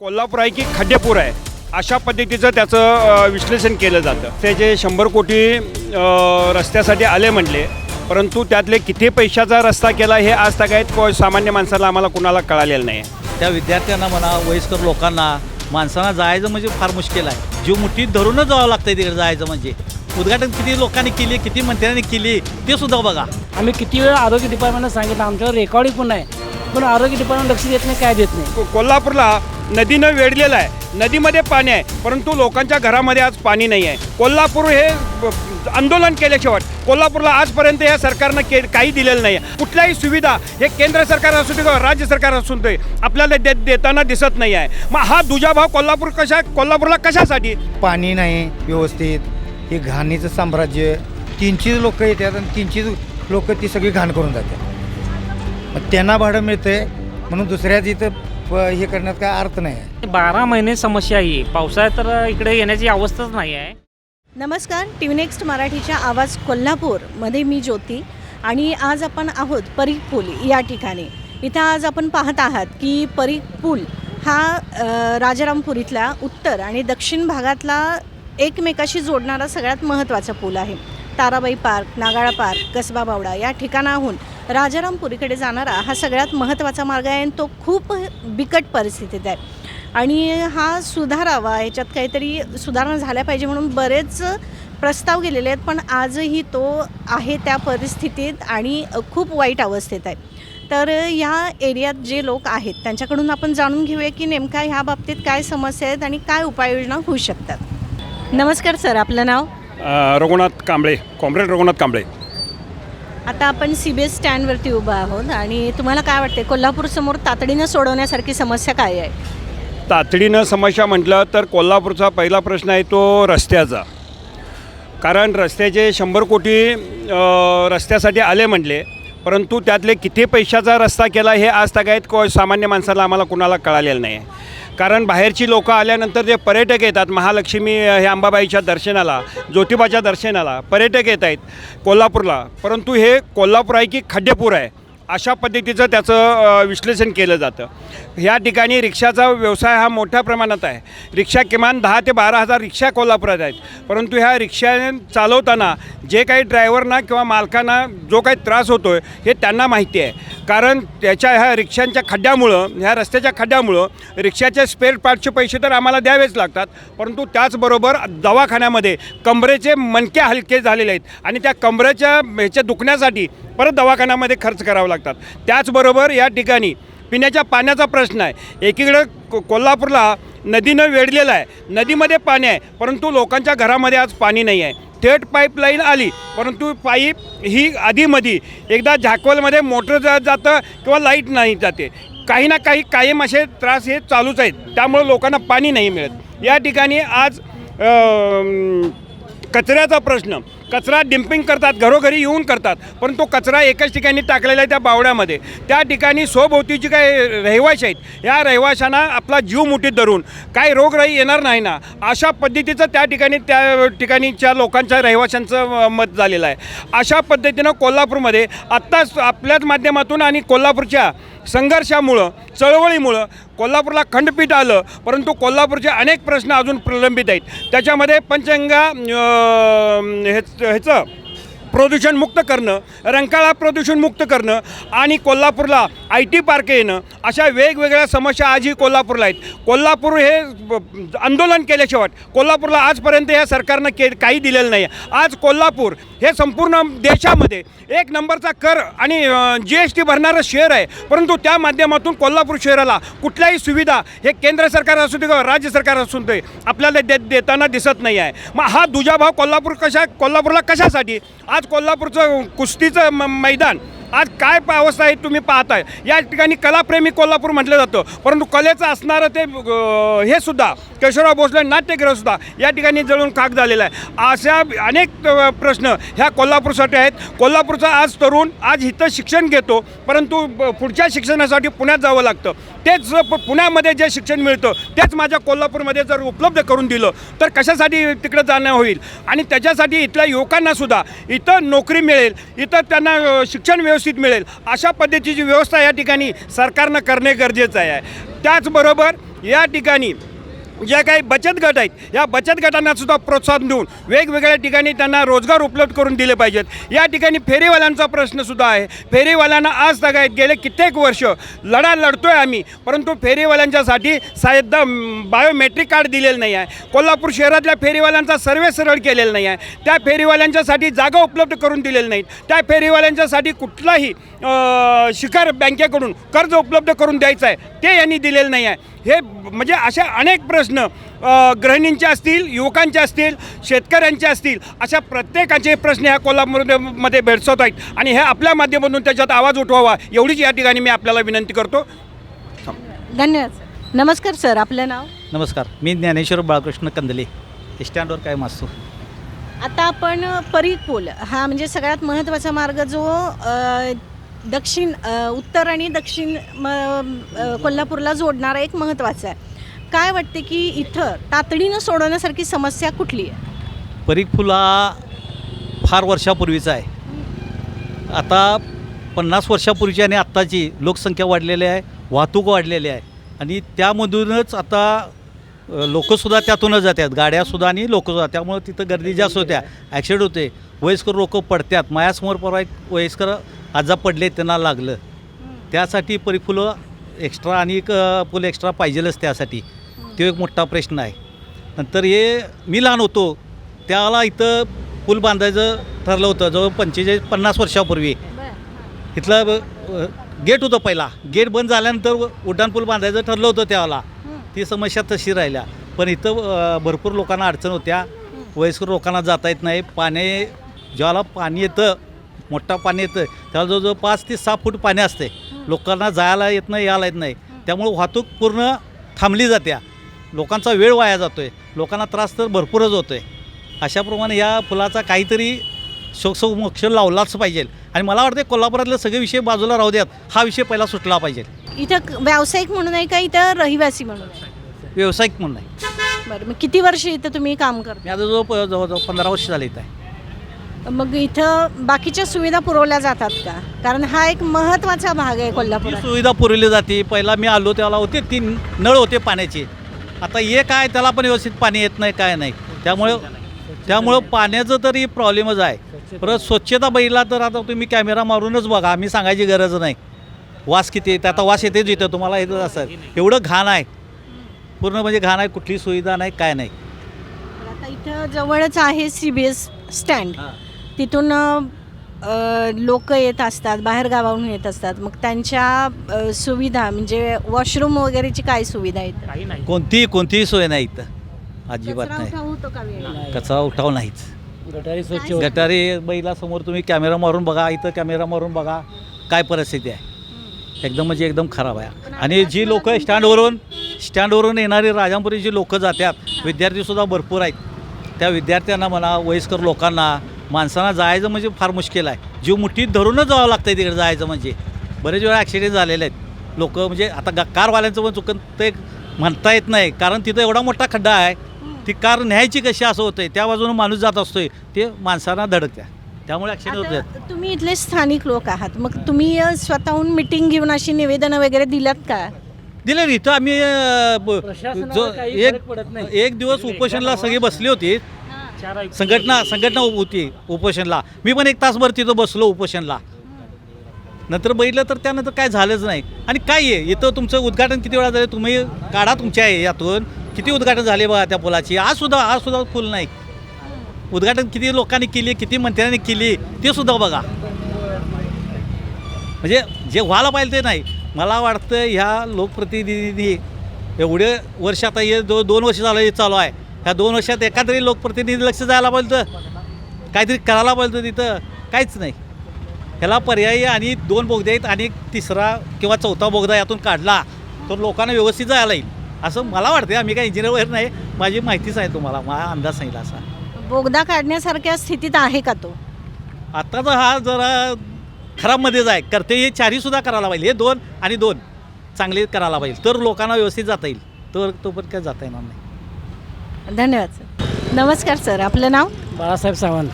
कोल्हापूर आहे की खड्डेपूर आहे अशा पद्धतीचं त्याचं विश्लेषण केलं जातं. ते जे शंभर कोटी रस्त्यासाठी आले म्हणले परंतु त्यातले किती पैशाचा रस्ता केला हे आज तगायत को सामान्य माणसाला आम्हाला कुणाला कळालेलं नाही. त्या विद्यार्थ्यांना म्हणा वयस्कर लोकांना माणसांना जायचं म्हणजे फार मुश्किल आहे. जीव मुठीत धरूनच जावं लागतं तिकडे जायचं म्हणजे. उद्घाटन किती लोकांनी केली किती मंत्र्यांनी केली ते सुद्धा बघा. आम्ही किती वेळा आरोग्य डिपार्टमेंटला सांगितलं आमच्यावर रेकॉर्डिंग पण आहे पण आरोग्य डिपार्टमेंट लक्ष देत नाही काय देत नाही. को- कोल्हापूरला नदीनं वेढलेलं आहे. नदीमध्ये पाणी आहे परंतु लोकांच्या घरामध्ये आज पाणी नाही आहे. कोल्हापूर हे ब- आंदोलन केल्याशिवाय कोल्हापूरला आजपर्यंत या सरकारनं के काही दिलेलं नाही आहे. कुठल्याही सुविधा हे केंद्र सरकार असू दे किंवा राज्य सरकार असू दे आपल्याला दे देताना दिसत नाही आहे. मग हा दुजाभाव कोल्हापूर कशा कोल्हापूरला कशासाठी? पाणी नाही व्यवस्थित. हे घाणीचं साम्राज्य तीनचीच लोक येतात आणि तीनचीच लोक ती सगळी घाण करून जातात. मग त्यांना भाडं मिळतंय म्हणून दुसऱ्याच इथं प- हे करण्यात काय अर्थ नाही आहे. बारा महिने समस्या ही पावसाळ्यात तर इकडे येण्याची अवस्थाच नाही आहे. नमस्कार टी व्ही नेक्स्ट मराठीच्या आवाज कोल्हापूरमध्ये मी ज्योती आणि आज आपण आहोत परीख पूल या ठिकाणी. इथं आज आपण पाहत आहात की परीख पूल हा राजारामपुरीतला उत्तर आणि दक्षिण भागातला एकमेकाशी जोडणारा सगळ्यात महत्त्वाचा पूल आहे. ताराबाई पार्क नागाळा पार्क कसबा बावडा या ठिकाणाहून राजारामपुरीकडे जाणारा हा सगळ्यात महत्त्वाचा मार्ग आहे आणि तो खूप बिकट परिस्थितीत आहे. आणि हा सुधारावा ह्याच्यात काहीतरी सुधारणा झाल्या पाहिजे म्हणून बरेच प्रस्ताव गेलेले आहेत पण आजही तो आहे त्या परिस्थितीत आणि खूप वाईट अवस्थेत आहे. तर या एरियात जे लोक आहेत त्यांच्याकडून आपण जाणून घेऊया की नेमका ह्या बाबतीत काय समस्या आहेत आणि काय उपाययोजना होऊ शकतात. नमस्कार सर आपलं नाव? रघुनाथ कांबळे कॉम्रेड रघुनाथ कांबळे. आता आपण सी बी एस स्टँडवरती उभा आहोत आणि तुम्हाला काय वाटते कोल्हापूरसमोर तातडीनं सोडवण्यासारखी समस्या काय आहे? तातडीनं समस्या म्हटलं तर कोल्हापूरचा पहिला प्रश्न आहे तो रस्त्याचा. कारण रस्त्याचे शंभर कोटी अ, रस्त्यासाठी आले म्हणले परंतु त्यातले किती पैशाचा रस्ता केला हे आज तगायत को सामान्य माणसाला आम्हाला कुणाला कळालेलं नाही. कारण बाहेरची लोकं आल्यानंतर जे पर्यटक येतात महालक्ष्मी हे अंबाबाईच्या दर्शनाला ज्योतिबाच्या दर्शनाला पर्यटक येत आहेत कोल्हापूरला. परंतु हे कोल्हापूर आहे की खड्डेपूर आहे? अशा पद्धतीचं त्याचं विश्लेषण केलं जातं. ह्या ठिकाणी रिक्षाचा व्यवसाय हा मोठ्या प्रमाणात आहे. रिक्षा किमान दहा ते बारा हजार रिक्षा कोल्हापुरात आहेत. परंतु ह्या रिक्षा चालवताना जे काही ड्रायव्हरना किंवा मालकांना जो काही त्रास होतो आहे हे त्यांना माहिती आहे. कारण त्याच्या ह्या रिक्षांच्या खड्ड्यामुळं ह्या रस्त्याच्या खड्ड्यामुळं रिक्षाच्या स्पेअर पार्टचे पैसे तर आम्हाला द्यावेच लागतात. परंतु त्याचबरोबर दवाखान्यामध्ये कमरेचे मणके हलके झालेले आहेत. आणि त्या कमरेच्या ह्याच्या दुखण्यासाठी परत दवाखान्यामध्ये खर्च करावा लागतात. त्याचबरोबर या ठिकाणी पिण्याच्या पाण्याचा प्रश्न आहे. एकीकडं को कोल्हापूरला नदीनं वेढलेलं आहे. नदीमध्ये पाणी आहे परंतु लोकांच्या घरामध्ये आज पाणी नाही आहे. थेट पाईपलाईन आली परंतु पाईप ही आधीमधी एकदा झाकवलमध्ये मोटर जातं किंवा लाइट नाही जाते. काही ना काही कायम असे त्रास हे चालूच आहेत. त्यामुळे लोकांना पाणी नाही मिळत. या ठिकाणी आज कचऱ्याचा प्रश्न. कचरा डिम्पिंग करतात घरोघरी येऊन करतात पण तो कचरा एकाच ठिकाणी टाकलेला आहे त्या बावड्यामध्ये. त्या ठिकाणी स्वभोवतीची काही रहिवाशी आहेत या रहिवाशांना आपला जीव मुठीत धरून काही रोगराई येणार नाही ना अशा पद्धतीचं त्या ठिकाणी त्या ठिकाणीच्या लोकांच्या रहिवाशांचं मत झालेलं आहे. अशा पद्धतीनं कोल्हापूरमध्ये आत्ताच आपल्याच माध्यमातून आणि कोल्हापूरच्या संघर्षामुळं चळवळीमुळं कोल्हापूरला खंडपीठ आलं परंतु कोल्हापूरचे अनेक प्रश्न अजून प्रलंबित आहेत. त्याच्यामध्ये पंचगंगा हेच ह्याच प्रदूषण मुक्त करणं रंकाळा प्रदूषण मुक्त करणं आणि कोल्हापूरला आय टी पार्क येणं अशा वेगवेगळ्या समस्या आजही कोल्हापूरला आहेत. कोल्हापूर हे आंदोलन केल्याशिवाय कोल्हापूरला आजपर्यंत या सरकारनं के काही दिलेलं नाही आज कोल्हापूर हे संपूर्ण देशामध्ये एक नंबरचा कर आणि जी एस टी भरणारं शहर आहे. परंतु त्या माध्यमातून कोल्हापूर शहराला कुठल्याही सुविधा हे केंद्र सरकार असू दे किंवा राज्य सरकार असू दे आपल्याला दे देताना दिसत नाही आहे मग हा दुजाभाव कोल्हापूर कशा कोल्हापूरला कशासाठी? आज आज कोल्हापूरचं कुस्तीचं म मैदान. आज काय अवस्था आहे तुम्ही पाहताय. या ठिकाणी कलाप्रेमी कोल्हापूर म्हटलं जातं. परंतु कलेचं असणारं ते हे सुद्धा केशवराव भोसले नाट्यगृह सुद्धा या ठिकाणी जळून खाक झालेला आहे. अशा अनेक प्रश्न ह्या कोल्हापूरसाठी आहेत. कोल्हापूरचा आज तरुण आज इथं शिक्षण घेतो. परंतु पुढच्या शिक्षणासाठी पुण्यात जावं लागतं. तेच प- पुण्यामध्ये जे शिक्षण मिळतं तेच माझ्या कोल्हापूरमध्ये जर उपलब्ध करून दिलं तर कशासाठी तिकडं जाणं होईल? आणि त्याच्यासाठी इथल्या युवकांनासुद्धा इथं नोकरी मिळेल इथं त्यांना शिक्षण व्यवस्थित मिळेल अशा पद्धतीची व्यवस्था या ठिकाणी सरकारनं करणे गरजेचं आहे. त्याचबरोबर या ठिकाणी ज्या काही बचत गट आहेत या बचत गटांना सुद्धा प्रोत्साहन देऊन वेगवेगळ्या ठिकाणी त्यांना रोजगार उपलब्ध करून दिले पाहिजेत. या ठिकाणी फेरीवाल्यांचा प्रश्नसुद्धा आहे. फेरीवाल्यांना आज तगायत गेले कित्येक वर्ष. लढा लढतोय आम्ही परंतु फेरीवाल्यांच्यासाठी साहेब बायोमेट्रिक कार्ड दिलेलं नाही आहे. कोल्हापूर शहरातल्या फेरीवाल्यांचा सर्वे सरळ केलेला नाही आहे. त्या फेरीवाल्यांच्यासाठी जागा उपलब्ध करून दिलेल्या नाहीत. त्या फेरीवाल्यांच्यासाठी कुठलाही शिखर बँकेकडून कर्ज उपलब्ध करून द्यायचं आहे ते यांनी दिलेलं नाही आहे. हे म्हणजे अशा अनेक प्रश्न गृहिणींचे असतील युवकांचे असतील शेतकऱ्यांचे असतील अशा प्रत्येकाचे प्रश्न ह्या कोल्हापूरमध्ये मध्ये भेडसवत आहेत. आणि हे आपल्या माध्यमातून त्याच्यात आवाज उठवावा एवढीच या ठिकाणी मी आपल्याला विनंती करतो. धन्यवाद नमस्कार सर आपलं नाव? नमस्कार मी ज्ञानेश्वर बाळकृष्ण कंदले. स्टँडवर काय मासतो आता आपण पूल हा म्हणजे सगळ्यात महत्त्वाचा मार्ग जो दक्षिण उत्तर आणि दक्षिण म, कोल्हापूरला जोडणारा एक महत्त्वाचा आहे. काय वाटते की इथं तातडीनं सोडवण्यासारखी समस्या कुठली आहे? परीख फार वर्षापूर्वीचा आहे. आता पन्नास वर्षापूर्वीची आणि आत्ताची लोकसंख्या वाढलेली आहे वाहतूक वाढलेली आहे. आणि त्यामधूनच आता लोकंसुद्धा त्यातूनच जातात. गाड्यासुद्धा आणि लोकंसुद्धा. त्यामुळं तिथं गर्दी जास्त होत्या ॲक्सिडेंट होते. वयस्कर लोक पडतात. मायासमोर परवा एक वयस्कर आजा पडले त्यांना लागलं. त्यासाठी परिफुलं एक्स्ट्रा आणि एक फुलं एक्स्ट्रा पाहिजेलच त्यासाठी. तो एक मोठा प्रश्न आहे. नंतर हे मी लहान होतो. त्याला इथं पूल बांधायचं ठरलं होतं. जवळ पंचेचाळीस पन्नास वर्षापूर्वी. इथलं गेट होतं पहिला. गेट बंद झाल्यानंतर उड्डाणपूल बांधायचं ठरलं होतं त्यावेळेला ती समस्या तशी राहिल्या. पण इथं भरपूर लोकांना अडचण होत्या. वयस्कर लोकांना जाता येत नाही. पाणी ज्याला पाणी येतं मोठा पाणी येतं त्याला जवळजवळ पाच ते सहा फूट पाणी असते. लोकांना जायला येत नाही यायला येत नाही. त्यामुळे वाहतूक पूर्ण थांबली जात्या. लोकांचा वेळ वाया जातो आहे लोकांना त्रास तर भरपूरच होतो आहे अशाप्रमाणे या फुलाचा काहीतरी शोकसोमोक्ष लावलाच पाहिजे. आणि मला वाटतं कोल्हापुरातले सगळे विषय बाजूला राहू द्यात. हा विषय पहिला सुटला पाहिजे. इथं व्यावसायिक म्हणून आहे का इथं रहिवासी म्हणून? आहे? व्यावसायिक म्हणून नाही बरं मग किती वर्ष इथं तुम्ही काम करता? मी आता प- जवळजवळ पंधरा वर्ष झाले इथं आहे. मग इथं बाकीच्या सुविधा पुरवल्या जातात का? कारण हा एक महत्त्वाचा भाग आहे ही कोल्हापुरात सुविधा पुरवली जाते. पहिला मी आलो त्याला होते तीन नळ होते पाण्याचे. आता हे काय त्याला पण व्यवस्थित पाणी येत नाही काय नाही. त्यामुळे त्यामुळं पाण्याचं तरी प्रॉब्लेमच आहे. परत स्वच्छता बघितला तर आता तुम्ही कॅमेरा मारूनच बघा आम्ही सांगायची गरज नाही. वास किती येते आता वास येतेच इथं तुम्हाला येतच असेल एवढं घाण आहे. पूर्ण म्हणजे घाण आहे कुठली सुविधा नाही काय नाही. आता इथं जवळच आहे सी बी एस स्टँड तिथून लोक येत असतात बाहेर गावाहून येत असतात. मग त्यांच्या सुविधा म्हणजे वॉशरूम वगैरेची काय सुविधा आहे कोणतीही कोणतीही सोय नाही इथं. अजिबात कचरा नाही. उठाव होतो का वेळेला? कचरा उठाव नाहीच. गटारी स्वच्छ होत. गटारी बैलासमोर तुम्ही कॅमेरा मारून बघा इथं कॅमेरा मारून बघा काय परिस्थिती आहे. एकदम म्हणजे एकदम खराब आहे. आणि जी लोक स्टँडवरून स्टँडवरून येणारी राजापुरी जी लोक जातात विद्यार्थीसुद्धा भरपूर आहेत. त्या विद्यार्थ्यांना म्हणा वयस्कर लोकांना माणसांना जायचं म्हणजे फार मुश्किल आहे. जीव मुठीत धरूनच जावं लागतं तिकडे जायचं म्हणजे. बरेच वेळा ॲक्सिडेंट झालेले आहेत. लोक म्हणजे आता गा कारवाल्यांचं पण चुकन ते म्हणता येत नाही कारण तिथं एवढा मोठा खड्डा आहे. ती कार न्यायची कशी असं होतंय? त्या बाजूनं माणूस जात असतोय. ते माणसांना धडकत्या. त्यामुळे ॲक्सिडेंट होतात आता तुम्ही इथले स्थानिक लोक आहात. मग तुम्ही अ, स्वतःहून मिटिंग घेऊन अशी निवेदनं वगैरे दिल्यात का? दिले रे इथं आम्ही अं, ब- प्रशासनाला जो काही एक फरक पडत नाही. एक दिवस उपोषणला सगळी बसली होती. संघटना संघटना होती उपोषणला. मी पण एक तासभर तिथं बसलो उपोषणला. नंतर बघितलं तर त्यानंतर काय झालंच नाही. आणि काय आहे? इथं तुमचं उद्घाटन किती वेळा झालं? तुम्ही काढा तुमच्या आहे यातून. किती उद्घाटन झाले बघा त्या पुलाची? आज सुद्धा आज सुद्धा पूल नाही. उद्घाटन किती लोकांनी केली किती मंत्र्यांनी केली ते सुद्धा बघा. म्हणजे जे व्हायला पाहिजे ते नाही. मला वाटतं ह्या लोकप्रतिनिधी एवढे वर्ष आता हे दो दोन वर्ष झालं हे चालू आहे. ह्या दोन वर्षात एखादरी लोकप्रतिनिधी लक्ष जायला पाहिजे काहीतरी करायला पाहिजे तिथं. काहीच नाही. ह्याला पर्यायी आणि दोन बोगदे आहेत आणि तिसरा किंवा चौथा बोगदा यातून काढला तर लोकांना व्यवस्थित जायला येईल. असं मला वाटतं आम्ही काही इंजिनियर वगैरे नाही माझी माहितीच आहे तुम्हाला माझा अंदाज सांगितला असा. बोगदा काढण्यासारख्या स्थितीत आहे का तो? आत्ताचा हा जरा खराबमध्येच आहे करते हे चारही सुद्धा करायला पाहिजे हे दोन आणि दोन चांगले करायला पाहिजे तर लोकांना व्यवस्थित जाता येईल तर तोपर्यंत काय जाता येणार नाही. धन्यवाद सर. नमस्कार सर. आपलं नाव? बाळासाहेब सावंत.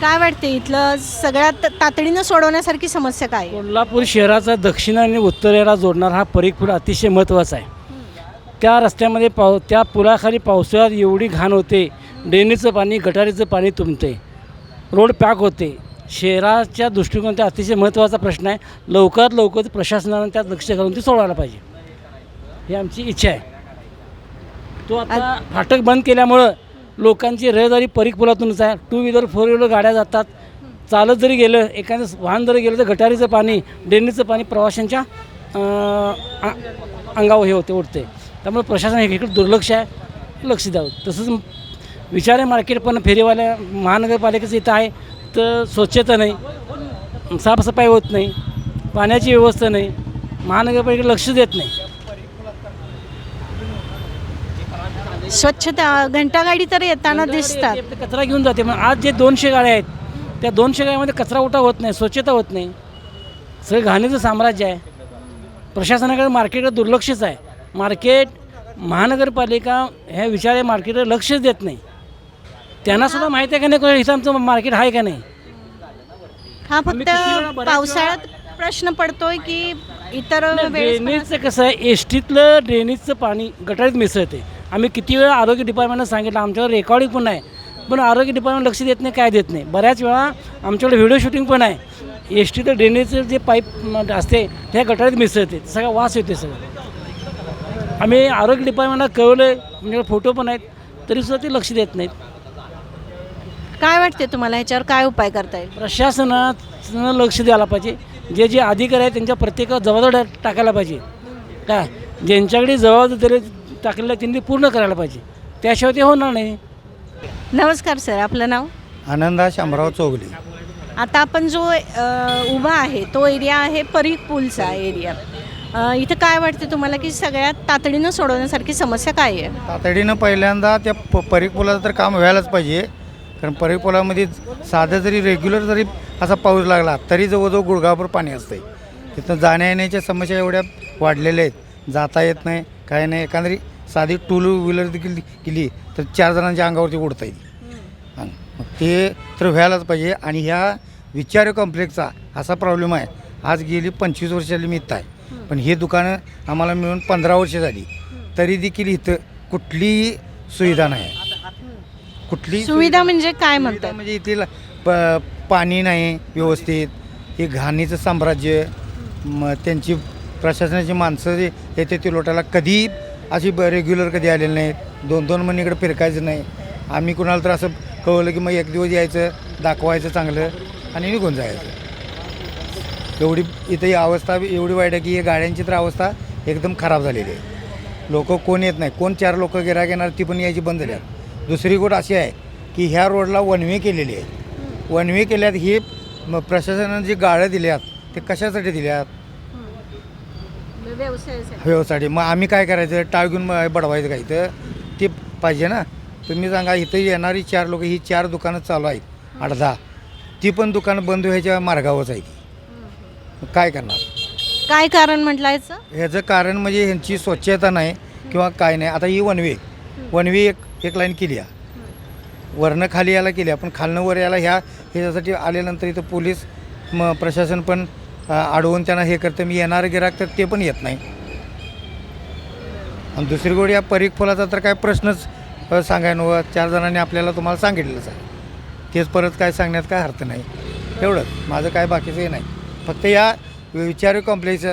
काय वाटते इथलं सगळ्यात तातडीनं सोडवण्यासारखी समस्या काय आहे? कोल्हापूर शहराचा दक्षिण आणि उत्तरेला जोडणारा हा परीख पूल अतिशय महत्त्वाचा आहे. त्या रस्त्यामध्ये पाव त्या पुलाखाली पावसाळ्यात एवढी घाण होते. ड्रेनेजचं पाणी गटारीचं पाणी तुंबते. रोड पॅक होते. शहराच्या दृष्टिकोन ते अतिशय महत्त्वाचा प्रश्न आहे. लवकरात लवकर प्रशासनानं त्यात लक्ष घालून ते सोडवायला पाहिजे. ही आमची इच्छा आहे. तो आता फाटक बंद केल्यामुळं लोकांची रहदारी परीख पुलातूनच आहे. टू व्हीलर फोर व्हीलर गाड्या जातात. चालत जरी गेलं एखादं वाहन जरी गेलं तर गटारीचं पाणी ड्रेनेजचं पाणी प्रवाशांच्या अंगावर हे होते उठते त्यामुळे प्रशासन इकडे दुर्लक्ष आहे लक्ष द्यावं. तसंच विचारे मार्केट पण फेरीवाल्या महानगरपालिकेचं इथं आहे तर स्वच्छता नाही साफसफाई होत नाही पाण्याची व्यवस्था नाही महानगरपालिका लक्ष देत नाही. स्वच्छता घंटागाडी तर येताना दिसतात. कचरा घेऊन जाते मग आज जे दोनशे गाड्या आहेत त्या दोनशे गाड्यामध्ये कचरा उठा होत नाही स्वच्छता होत नाही. सगळं घाणीचं साम्राज्य आहे. प्रशासनाकडे मार्केटकडे दुर्लक्षच आहे. मार्केट महानगरपालिका ह्या विचारे मार्केटवर लक्षच देत नाही. त्यांना सुद्धा माहिती आहे का नाही इथं आमचं मार्केट आहे का नाही? हा फक्त पावसाळ्यात प्रश्न पडतोय की इतर ड्रेनेजचं कसं आहे एस टीतलं ड्रेनेजचं पाणी गटारीत मिसळते. आम्ही किती वेळा आरोग्य डिपार्टमेंटला सांगितलं आमच्याकडे रेकॉर्डिंग पण आहे. पण आरोग्य डिपार्टमेंट लक्ष देत नाही काय देत नाही. बऱ्याच वेळा आमच्याकडे व्हिडिओ शूटिंग पण आहे. एस टीचं ड्रेनेजचं जे पाईप असते त्या गटारीत मिसळते. सगळा वास येते सगळं. आम्ही आरोग्य डिपार्टमेंटला कळवलं आहे आमच्याकडे फोटो पण आहेत तरीसुद्धा ते लक्ष देत नाहीत. काय वाटते तुम्हाला ह्याच्यावर? काय उपाय करता येईल? प्रशासनानं लक्ष द्यायला पाहिजे. जे जे अधिकारी आहेत त्यांच्या प्रत्येकावर जबाबदारी टाकायला पाहिजे. काय ज्यांच्याकडे जबाबदारी टाकलेलं आहे त्यांनी पूर्ण करायला पाहिजे. त्याशिवाय ते होणार नाही. नमस्कार सर. आपलं नाव? आनंदा शामराव चौगले. आता आपण जो अ, उभा आहे तो एरिया आहे परीख पूलचा एरिया. इथं काय वाटते तुम्हाला की सगळ्यात तातडीनं सोडवण्यासारखी समस्या काय आहे? तातडीनं पहिल्यांदा त्या प परीख पुलाचं तर काम व्हायलाच पाहिजे. कारण परीख पुलामध्ये साधं जरी रेग्युलर जरी असा पाऊस लागला तरी जवळजवळ गुडघाभर पाणी असते तिथं जाण्या येण्याच्या समस्या एवढ्या वाढलेल्या आहेत. जाता येत नाही काय नाही. एखादी साधी टू व्हीलर देखील गेली तर चार जणांच्या अंगावरती उडता येईल मग ते तर व्हायलाच पाहिजे. आणि ह्या विचार कॉम्प्लेक्सचा असा प्रॉब्लेम आहे. आज गेली पंचवीस वर्षाली मी आहे. पण हे दुकानं आम्हाला मिळून पंधरा वर्ष झाली. तरी देखील इथं कुठलीही सुविधा नाही. कुठली सुविधा म्हणजे काय म्हणतात? म्हणजे इथे प पाणी नाही व्यवस्थित. हे घाणीचं साम्राज्य मग त्यांची प्रशासनाची माणसं जे येते ते लोटाला कधी अशी ब रेग्युलर कधी आलेली नाहीत. दोन दोन महिने इकडे फिरकायचं नाही. आम्ही कुणाला तर असं कळवलं की मग एक दिवस यायचं दाखवायचं चांगलं आणि निघून जायचं. एवढी इथं ही अवस्था एवढी वाईट आहे की ही गाड्यांची तर अवस्था एकदम खराब झालेली आहे. लोक कोण येत नाही. कोण चार लोक गिराक येणार ती पण यायची बंद झाली दुसरी गोष्ट अशी आहे की ह्या रोडला वनवे केलेली आहे वनवे केल्यात ही प्रशासनानं जी गाळं दिल्यात ते कशासाठी दिल्यात? व्यवसायासाठी. मग आम्ही काय करायचं? टाळ घेऊन बडवायचं काय इथं? ते पाहिजे ना. तुम्ही सांगा इथं येणारी चार लोक ही चार दुकानं चालू आहेत. दहा. ती पण दुकानं बंद व्हायच्या मार्गावरच आहे काय करणार? काय कारण म्हटलं याचं ह्याचं कारण म्हणजे ह्यांची स्वच्छता नाही किंवा काय नाही. आता ही वनवे वनवे एक एक लाईन केली आहे वरनं खाली यायला केली आहे पण खालनं वर यायला ह्या ह्याच्यासाठी आल्यानंतर इथं पोलीस म प्रशासन पण अ, अडवून त्यांना हे करतं. मी येणारं गिराक तर ते पण येत नाही. आणि दुसरी गोष्ट या परीख फुलाचा तर काय प्रश्नच अ, नव्हतं चार जणांनी आपल्याला तुम्हाला सांगितलेलंच आहे. तेच परत काय सांगण्यात काय अर्थ नाही. एवढंच. माझं काय बाकीचं हे नाही. फक्त या विचार कॉम्प्लेक्सचा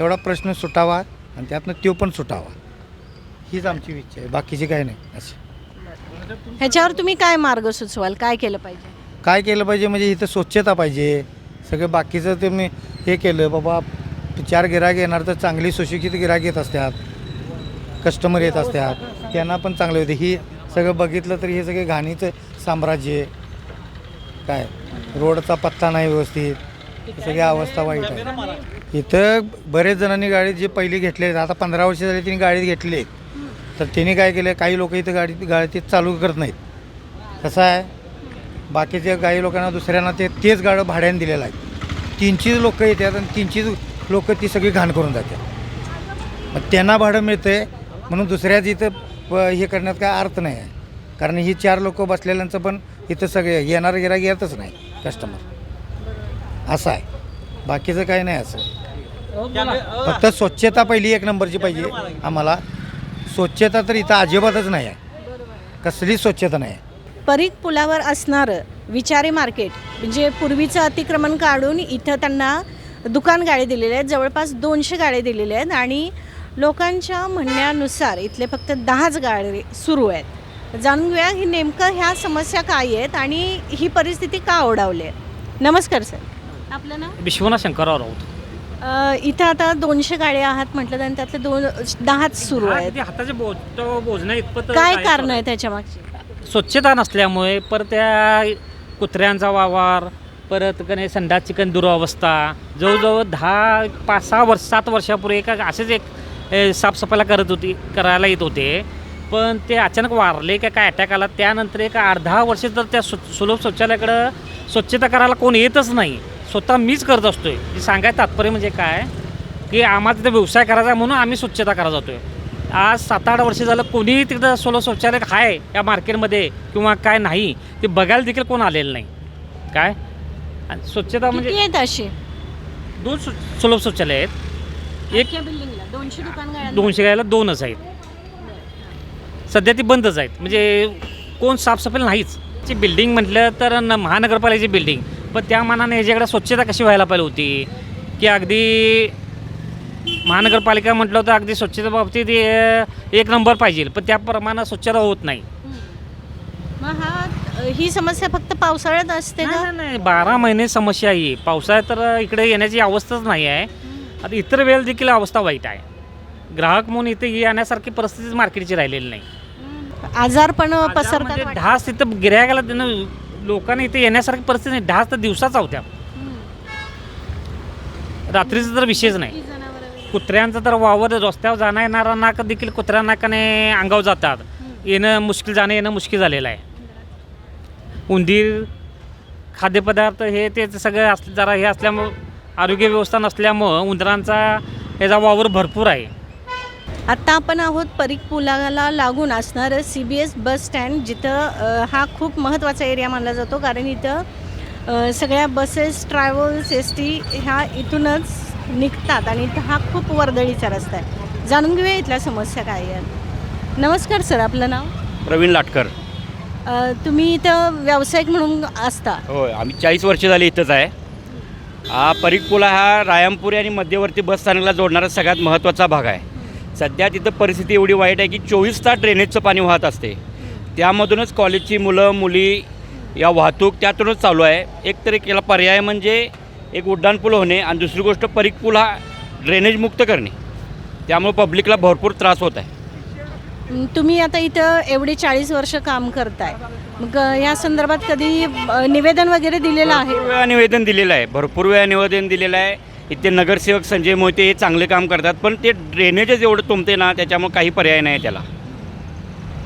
एवढा प्रश्न सुटावा आणि त्यातनं तो पण सुटावा. हीच आमची इच्छा आहे. बाकीची काय नाही. अशी. ह्याच्यावर तुम्ही काय मार्ग सुचवाल? काय केलं पाहिजे? काय केलं पाहिजे? म्हणजे इथं स्वच्छता पाहिजे. सगळं बाकीचं ते मी हे केलं. बाबा चार गिराक येणार तर चांगली सुशिक्षित गिराक येत असतात. कस्टमर येत असतात. त्यांना पण चांगलं होते. ही सगळं बघितलं तर हे सगळे घाणीचं साम्राज्य काय? रोडचा पत्ता नाही व्यवस्थित. सगळी अवस्था वाईट आहे. इथं बरेच जणांनी गाडी जे पहिली घेतले आता पंधरा वर्ष झाली त्यांनी गाडीत घेतली तर त्यांनी काय केलं काही लोक इथं गाडी गाडी चालू करत नाहीत. कसं आहे? बाकीच्या काही लोकांना दुसऱ्यांना ते तेच गाडं भाड्याने दिलेलं आहे. तीनशे लोक येतात आणि तीनशे लोक ती सगळी घाण करून जातात. मग त्यांना भाडं मिळतं म्हणून दुसऱ्याच इथं हे करण्यात काय अर्थ नाही आहे. कारण ही चार लोक बसलेल्यांचं पण इथं सगळे येणारं गिराक येतच नाही कस्टमर असं आहे. बाकीचं काही नाही असं. फक्त स्वच्छता पहिली एक नंबरची पाहिजे आम्हाला. स्वच्छता तर इथं अजिबातच नाही आहे. कसली स्वच्छता नाही आहे. परीख पुलावर असणारं विचारे मार्केट म्हणजे पूर्वीचं अतिक्रमण काढून इथं त्यांना दुकान गाळे दिलेले आहेत जवळपास दोनशे गाळे दिलेले आहेत आणि लोकांच्या म्हणण्यानुसार इथले फक्त दहाच गाळे सुरू आहेत. जाणून घेऊया ही नेमकं ह्या समस्या काय आहेत आणि ही परिस्थिती का ओढावली आहे? नमस्कार सर. आपलं नाव? विश्वनाथ शंकरराव राऊत. इथं आता दोनशे गाळे आहात म्हटलं आणि त्यातले दोन दहाच सुरू आहेत. ते हाताचे बोजणं इतपत काय काय कारण आहे त्याच्या मागची स्वच्छता नसल्यामुळे परत त्या कुत्र्यांचा वावर परत कने संडास चिकन दुरावस्था जवळजवळ दहा पाच सहा वर्ष सात वर्षापूर्वी एका असेच एक ए, साफसफाईला करत होती करायला येत होते. पण ते अचानक वारले का काय अटॅक आला त्यानंतर एक आठ दहा वर्ष तर त्या सु सुलभ शौचालयाकडं स्वच्छता करायला कोण येतच नाही. स्वतः मीच करत असतोय. हे सांगायचं तात्पर्य म्हणजे काय? की आम्हाला तिथं व्यवसाय करायचा आहे म्हणून आम्ही स्वच्छता करायला जातोय. आज सात आठ वर्ष झालं कोणीही तिथं सोलो शौचालय आहे या मार्केटमध्ये किंवा काय नाही ते बघायला देखील कोण आलेलं नाही. काय? आणि स्वच्छता म्हणजे आहेत अशी? दोन सु सुलभ शौचालय आहेत. एक बिल्डिंगला दोनशे दुकान दोनशे गायला दोनच आहेत. सध्या ती बंदच आहेत. म्हणजे कोण साफसफाई नाहीच. ची बिल्डिंग म्हटलं तर न महानगरपालिकेची बिल्डिंग पण त्या मानाने ह्याच्याकडे स्वच्छता कशी व्हायला पाहिजे होती? की अगदी महानगरपालिका म्हटलं तर अगदी स्वच्छता बाबतीत हे एक नंबर पाहिजे. पण त्याप्रमाणे स्वच्छता होत नाही. मग हा ही समस्या फक्त पावसाळ्यात असते का नाही, नाही बारा महिने समस्या आहे पावसाळ्यात तर इकडे येण्याची अवस्थाच नाही आहे. आता इतर वेळेला देखील अवस्था वाईट आहे. ग्राहक म्हणून इथे येण्यासारखी परिस्थितीच मार्केटची राहिलेली नाही. आजार पण म्हणजे पसरतात ढास तिथं गिरायकाला त्यानं लोकांना इथे येण्यासारखी परिस्थिती नाही. ढास तर दिवसाचा होत्या. रात्रीचा तर विषयच नाही. कुत्र्यांचा तर वावर रस्त्यावर जाणं येणाऱ्यांना का देखील कुत्र्यांना का नाही अंगावर जातात. येणं मुश्किल जाणं येणं मुश्किल झालेलं आहे. उंदीर खाद्यपदार्थ हे ते सगळं असलं जरा हे असल्यामुळं आरोग्य व्यवस्था नसल्यामुळं उंदरांचा याचा वावर भरपूर आहे. आता आपण आहोत परीख पुलाला लागून असणारं C B S bus stand जिथं हा खूप महत्त्वाचा एरिया मानला जातो. कारण इथं सगळ्या बसेस ट्रॅव्हल्स एस टी ह्या इथूनच निघतात आणि इथं हा खूप वर्दळीचा रस्ता आहे. जाणून घेऊया इथल्या समस्या काय आहेत. नमस्कार सर आपलं नाव? प्रवीण लाटकर. तुम्ही इथं व्यावसायिक म्हणून असता. होय आम्ही चाळीस वर्ष झाली इथंच आहे. हा परीख पुला हा रायमपुरी आणि मध्यवर्ती बस स्थानकला जोडणारा सगळ्यात महत्त्वाचा भाग आहे. सध्या तिथं परिस्थिती एवढी वाईट आहे की चोवीस तास ड्रेनेजचं पाणी वाहत असते. त्यामधूनच कॉलेजची मुलं मुली या वाहतूक त्यातूनच चालू आहे. एक तरी केला पर्याय म्हणजे एक उड्डाणपूल होणे आणि दुसरी गोष्ट परीख पूल हा ड्रेनेज मुक्त करणे. त्यामुळे पब्लिकला भरपूर त्रास होत आहे. तुम्ही आता इथं एवढे चाळीस वर्ष काम करताय. मग या संदर्भात कधी निवेदन वगैरे दिलेलं आहे? वेळा निवेदन दिलेलं आहे. भरपूर वेळा निवेदन दिलेलं आहे. इथे नगरसेवक संजय मोहिते हे चांगले काम करतात पण ते ड्रेनेजच एवढं तुंबते ना त्याच्यामुळे काही पर्याय नाही त्याला.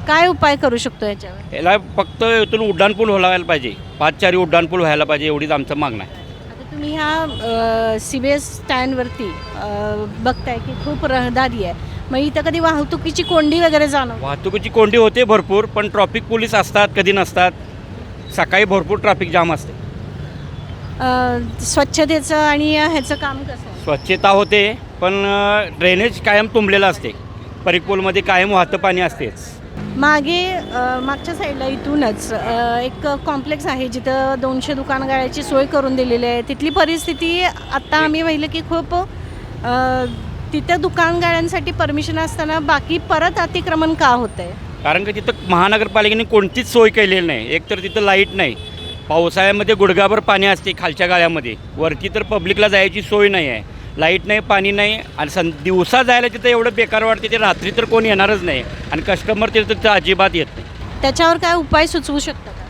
काय उपाय करू शकतो याच्यावर? याला फक्त इथून उड्डाणपूल व्हायला पाहिजे पाच चारी उड्डाणपूल व्हायला पाहिजे एवढीच आमचं मागणं आहे. आता तुम्ही ह्या सी बी एस स्टँडवरती अ, बघताय की खूप रहदारी आहे. मग इथं कधी वाहतुकीची कोंडी वगैरे जाणव वाहतुकीची कोंडी होते भरपूर पण ट्रॉफिक पोलीस असतात कधी नसतात. सकाळी भरपूर ट्रॅफिक जाम असते. स्वच्छतेचं आणि ह्याचं काम कसं स्वच्छता होते पण ड्रेनेज कायम तुंबलेलं असते. परीपूलमध्ये कायम वाहतं पाणी असतेच. मागे मागच्या साईडला इथूनच एक कॉम्प्लेक्स आहे जिथं दोनशे दुकान गाळ्याची सोय करून दिलेली आहे. तिथली परिस्थिती आत्ता आम्ही पाहिलं की खूप तिथं दुकान गाळ्यांसाठी परमिशन असताना बाकी परत अतिक्रमण का होतं आहे कारण की तिथं महानगरपालिकेने कोणतीच सोय केलेली नाही. एक तर तिथं लाइट नाही. पावसाळ्यामध्ये गुडघाभर पाणी असते खालच्या गाळ्यामध्ये. वरती तर पब्लिकला जायची सोय नाही आहे. लाइट नाही पाणी नाही. आणि सं दिवसा जायला तिथं एवढं बेकार वाटते ते रात्री तर कोणी येणारच नाही. आणि कस्टमर तिथं तिथं अजिबात येत नाही. त्याच्यावर काय उपाय सुचवू शकता का?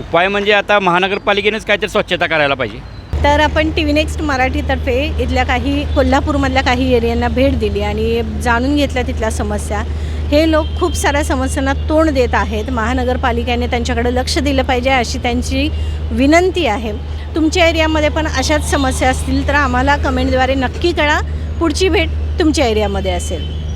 उपाय म्हणजे आता महानगरपालिकेनेच काहीतरी स्वच्छता करायला पाहिजे. तर आपण टी व्ही नेक्स्ट मराठीतर्फे इथल्या काही कोल्हापूरमधल्या काही एरियांना भेट दिली आणि जाणून घेतल्या तिथल्या समस्या. हे लोक खूप साऱ्या समस्यांना तोंड देत आहेत. महानगरपालिकेने त्यांच्याकडे लक्ष दिलं पाहिजे अशी त्यांची विनंती आहे. तुमच्या एरियामध्ये पण अशाच समस्या असतील तर आम्हाला कमेंटद्वारे नक्की कळा. पुढची भेट तुमच्या एरियामध्ये असेल.